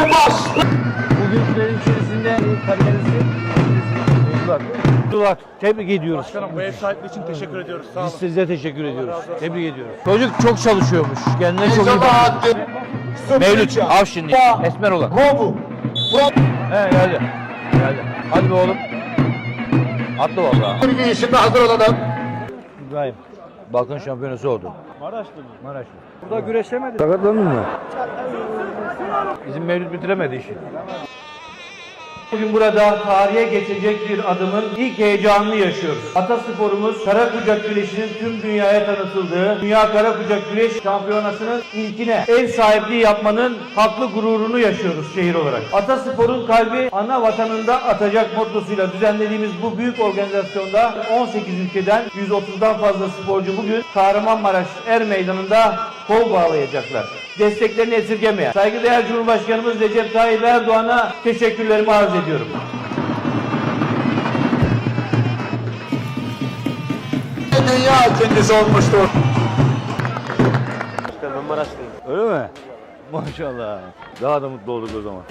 Yılmaz. Bugün sürenin içerisinde kariyerinizin duydular. Duydular. Tebrik ediyoruz. Başkanım bu ev sahipliği için teşekkür ediyoruz. Sağ olun. Biz size teşekkür ediyoruz. Tebrik ediyoruz. Çocuk çok çalışıyormuş. Kendine çok iyi bakıyor. Mevlüt Avşinli. Esmer olan. Robu. He geldi. Geldi. Hadi be oğlum. Atla valla. Türkiye işinde hazır olan adam. İbrahim. Balkan şampiyonası oldu. Maraşlı mı? Maraşlı. Burada güreşemedi. Takatlandın mı? Bizim Mevlüt bitiremedi işi. Bugün burada tarihe geçecek bir adımın ilk heyecanını yaşıyoruz. Atasporumuz kara kucak güreşinin tüm dünyaya tanıtıldığı Dünya Kara Kucak Güreş Şampiyonası'nın ilkine ev sahipliği yapmanın haklı gururunu yaşıyoruz şehir olarak. Atasporun kalbi ana vatanında atacak mottosuyla düzenlediğimiz bu büyük organizasyonda 18 ülkeden 130'dan fazla sporcu bugün Kahramanmaraş Er Meydanı'nda kol bağlayacaklar. Desteklerini esirgemeyen saygıdeğer Cumhurbaşkanımız Recep Tayyip Erdoğan'a teşekkürlerimi arz ediyorum. Dünya ikincisi olmuştur. Başkanım ben Maraşlıyım. Öyle mi? Maşallah. Daha da mutlu olduk o zaman.